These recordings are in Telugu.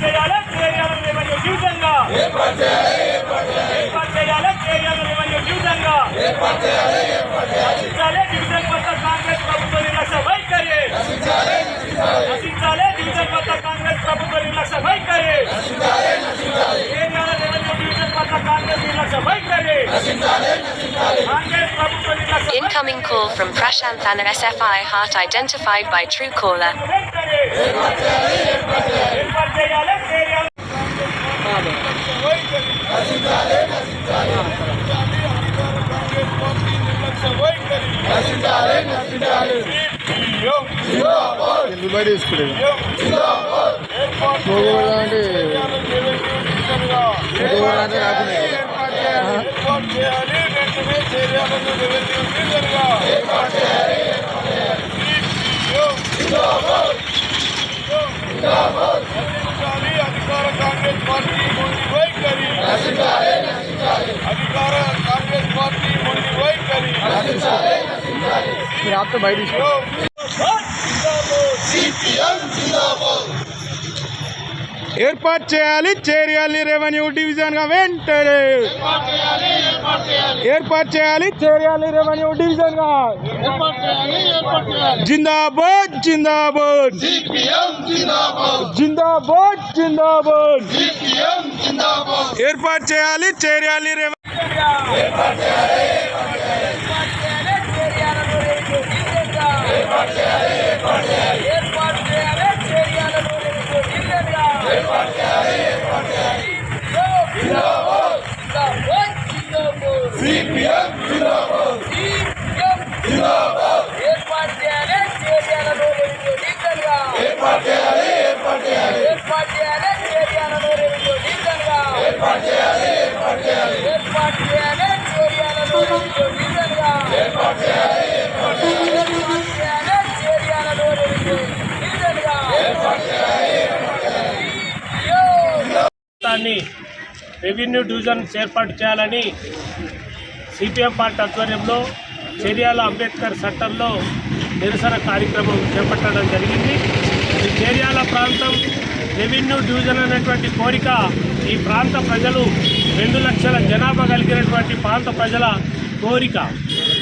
చేయాలి చేయాలి రెవెన్యూ డివిజన్గా ఏర్పాటు చేయాలి చేయాలి రెవెన్యూ డివిజన్గా నశించాలి డివిజన్ కొత్త కాంగ్రెస్ ప్రభుత్వ నిర్లక్ష్య వైఖరి నశించాలి డివిజన్ కొత్త కాంగ్రెస్ ప్రభుత్వ నిర్లక్ష్య వైఖరి చేయాలి రెవెన్యూ డివిజన్ కొత్త కాంగ్రెస్ నిర్లక్ష్య వైఖరి కాంగ్రెస్ ప్రభుత్వ నిర్లక్ష్య Incoming call from Prashant Thanar SFI heart identified by Truecaller. వైఖరి ఏర్పాటు చేయాలి చేయాలి ఎందుకు బయట తీసుకులేదు నువ్వు కూడా అంటే నువ్వు కూడా అంటే రాకుండా అధికార కాంగ్రెస్ పార్టీ మొండి వైఖరి అధికార కాంగ్రెస్ పార్టీ మొండి వైఖరి మీరు ఆపితే బయట తీసుకో ఏర్పాటు చేయాలి చేయాలి రెవెన్యూ డివిజన్గా వెంటనే ఏర్పాటు చేయాలి చేయాలి రెవెన్యూ డివిజన్గా జిందాబాద్ జిందాబాద్ జిందాబాద్ జిందాబాద్ ఏర్పాటు చేయాలి చేయాలి రెవెన్యూ రెవెన్యూ డివిజన్ ఏర్పాటు చేయాలని సిపిఎం పార్టీ ఆధ్వర్యంలో చర్యాల అంబేద్కర్ చట్టంలో నిరసన కార్యక్రమం చేపట్టడం జరిగింది. ఈ చేర్యాల ప్రాంతం రెవెన్యూ డివిజన్ అనేటువంటి కోరిక ఈ ప్రాంత ప్రజలు రెండు లక్షల జనాభా కలిగినటువంటి ప్రాంత ప్రజల కోరిక.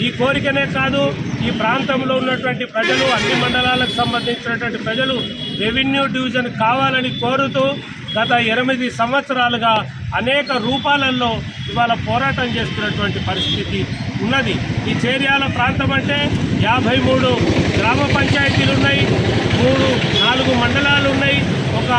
ఈ కోరికనే కాదు ఈ ప్రాంతంలో ఉన్నటువంటి ప్రజలు అన్ని మండలాలకు సంబంధించినటువంటి ప్రజలు రెవెన్యూ డివిజన్ కావాలని కోరుతూ గత ఎనిమిది సంవత్సరాలుగా అనేక రూపాలలో ఇవాళ పోరాటం చేస్తున్నటువంటి పరిస్థితి ఉన్నది. ఈ చేర్యాల ప్రాంతం అంటే యాభై మూడు గ్రామ పంచాయతీలు ఉన్నాయి మూడు నాలుగు మండలాలు ఉన్నాయి ఒక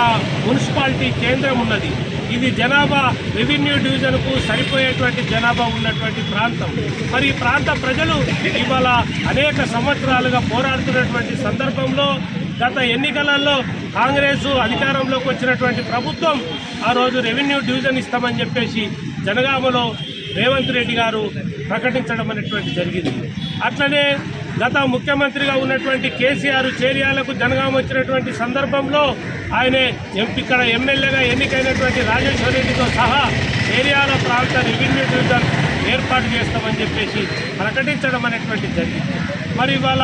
మున్సిపాలిటీ కేంద్రం ఉన్నది. ఇది జనాభా రెవెన్యూ డివిజన్కు సరిపోయేటువంటి జనాభా ఉన్నటువంటి ప్రాంతం. మరి ఈ ప్రాంత ప్రజలు ఇవాళ అనేక సంవత్సరాలుగా పోరాడుతున్నటువంటి సందర్భంలో గత ఎన్నికలలో కాంగ్రెస్ అధికారంలోకి వచ్చినటువంటి ప్రభుత్వం ఆ రోజు రెవెన్యూ డివిజన్ ఇస్తామని చెప్పేసి జనగామలో రేవంత్ రెడ్డి గారు ప్రకటించడం అనేటువంటి జరిగింది. అట్లనే గత ముఖ్యమంత్రిగా ఉన్నటువంటి కేసీఆర్ చేరియాలకు జనగామ వచ్చినటువంటి సందర్భంలో ఆయన ఇక్కడ ఎమ్మెల్యేగా ఎన్నికైనటువంటి రాజేశ్వర రెడ్డితో సహా చేరియాల ప్రాంత రెవెన్యూ డివిజన్ ఏర్పాటు చేస్తామని చెప్పేసి ప్రకటించడం అనేటువంటి జరిగింది. మరి ఇవాళ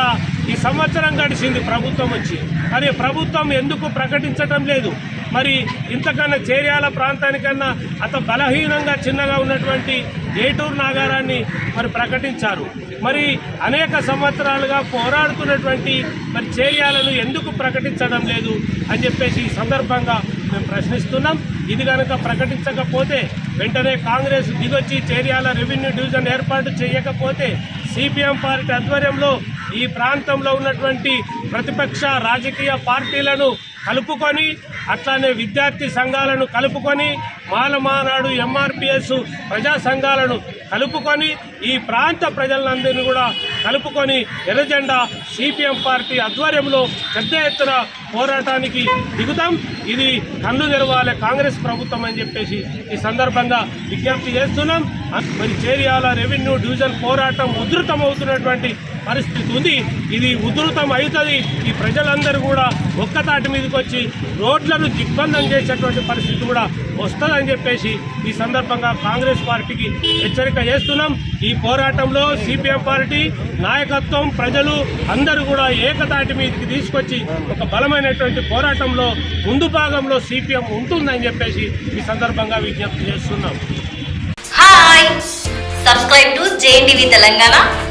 ఈ సంవత్సరం గడిచింది ప్రభుత్వం వచ్చి. మరి ప్రభుత్వం ఎందుకు ప్రకటించడం లేదు? మరి ఇంతకన్నా చేర్యాల ప్రాంతానికన్నా అంత బలహీనంగా చిన్నగా ఉన్నటువంటి ఏటూరు నాగారాన్ని మరి ప్రకటించారు. మరి అనేక సంవత్సరాలుగా పోరాడుతున్నటువంటి మరి చేర్యాలను ఎందుకు ప్రకటించడం లేదు అని చెప్పేసి ఈ సందర్భంగా మేము ప్రశ్నిస్తున్నాం. ఇది కనుక ప్రకటించకపోతే వెంటనే కాంగ్రెస్ దిగొచ్చి చేర్యాల రెవెన్యూ డివిజన్ ఏర్పాటు చేయకపోతే సిపిఎం పార్టీ ఆధ్వర్యంలో ఈ ప్రాంతంలో ఉన్నటువంటి ప్రతిపక్ష రాజకీయ పార్టీలను కలుపుకొని అట్లానే విద్యార్థి సంఘాలను కలుపుకొని మాలమానాడు ఎంఆర్పిఎస్ ప్రజా సంఘాలను కలుపుకొని ఈ ప్రాంత ప్రజలందరినీ కూడా కలుపుకొని ఎర్రజెండా సిపిఎం పార్టీ ఆధ్వర్యంలో పెద్ద ఎత్తున పోరాటానికి దిగుతాం. ఇది కన్ను తెరవాలి కాంగ్రెస్ ప్రభుత్వం అని చెప్పేసి ఈ సందర్భంగా విజ్ఞప్తి చేస్తున్నాం. మరి చేరియాల రెవెన్యూ డివిజన్ పోరాటం ఉధృతమవుతున్నటువంటి పరిస్థితి ఉంది. ఇది ఉధృతం అవుతుంది. ఈ ప్రజలందరూ కూడా ఒక్కతాటి మీదకి వచ్చి రోడ్లను దిగ్బంధం చేసేటువంటి పరిస్థితి కూడా వస్తుందని చెప్పేసి ఈ సందర్భంగా కాంగ్రెస్ పార్టీకి హెచ్చరిక చేస్తున్నాం. ఈ పోరాటంలో సిపిఎం పార్టీ నాయకత్వం ప్రజలు అందరూ కూడా ఏకతాటి మీదకి తీసుకొచ్చి ఒక బలమైనటువంటి పోరాటంలో ముందు భాగంలో సిపిఎం ఉంటుందని చెప్పేసి ఈ సందర్భంగా విజ్ఞప్తి చేస్తున్నాం. Hi! Subscribe to JNTV